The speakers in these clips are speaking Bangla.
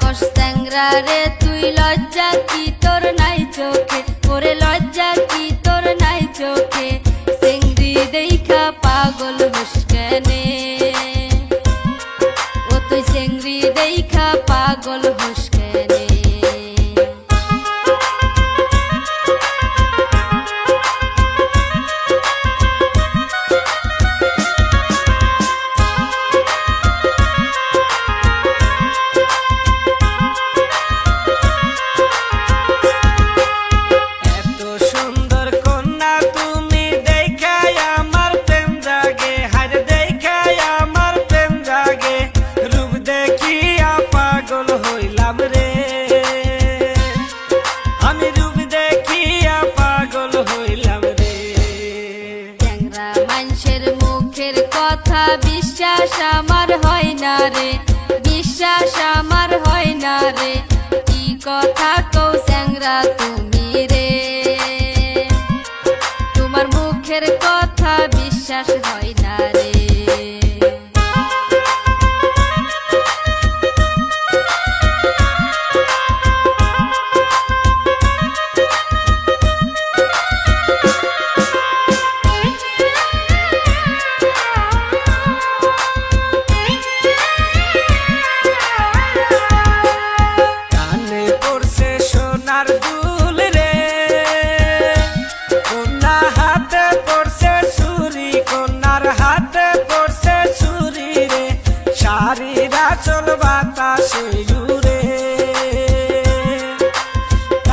থাকস স্যাংরা রে, তুই লজ্জা কি? তোর নাই চোখে। ওরে লজ্জা কি? তোর নাই চোখে। সিংড়ি দেখা পাগল হোসকানে ও তুই সিংড়ি দেখা পাগল হোস হইলাম রে। মানুষের মুখের কথা বিশ্বাস আমার হয়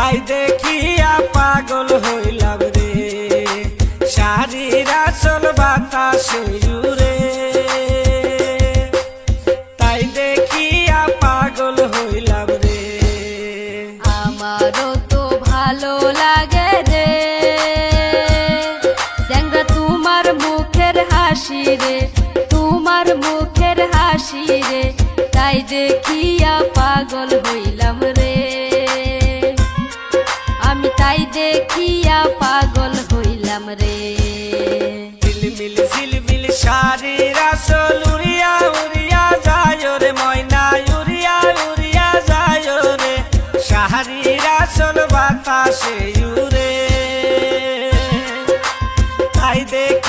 তাই দেখিয়া পাগল হইলাম রে। শাড়িরা চল বাতাসে জুড়ে। তাই দেখিয়া পাগল হইলাম রে। আমারও তো ভালো লাগে রে। স্যাংরা তোমার মুখের হাসি রে। তোমার মুখের হাসি রে। তাই দেখিয়া পাগল হইলাম দেখিয়া পাগল হইলাম রে। ঝিলমিল ঝিলমিল শাড়িরা চল উড়িয়া উড়িয়া যায় রে ময়না, উড়িয়া উড়িয়া যায় রে। শাড়িরা চল বাতাসে উড়ে। তাই দেখ